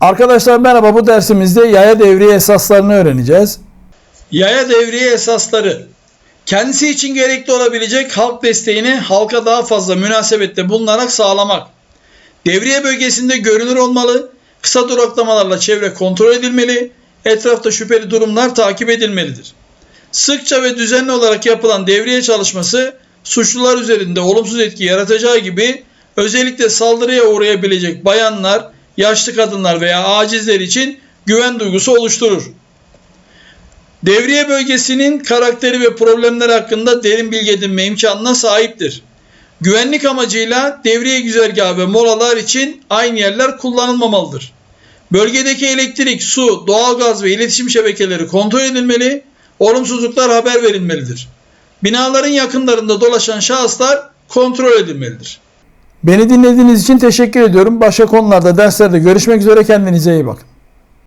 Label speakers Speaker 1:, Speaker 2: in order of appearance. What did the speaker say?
Speaker 1: Arkadaşlar merhaba bu dersimizde yaya devriye esaslarını öğreneceğiz.
Speaker 2: Yaya devriye esasları. Kendisi için gerekli olabilecek halk desteğini halka daha fazla münasebette bulunarak sağlamak. Devriye bölgesinde görünür olmalı, kısa duraklamalarla çevre kontrol edilmeli, etrafta şüpheli durumlar takip edilmelidir. Sıkça ve düzenli olarak yapılan devriye çalışması suçlular üzerinde olumsuz etki yaratacağı gibi özellikle saldırıya uğrayabilecek bayanlar, yaşlı kadınlar veya acizler için güven duygusu oluşturur. Devriye bölgesinin karakteri ve problemler hakkında derin bilgi edinme imkanına sahiptir. Güvenlik amacıyla devriye güzergahı ve molalar için aynı yerler kullanılmamalıdır. Bölgedeki elektrik, su, doğalgaz ve iletişim şebekeleri kontrol edilmeli, olumsuzluklar haber verilmelidir. Binaların yakınlarında dolaşan şahıslar kontrol edilmelidir.
Speaker 1: Beni dinlediğiniz için teşekkür ediyorum. Başka konularda derslerde görüşmek üzere kendinize iyi bakın.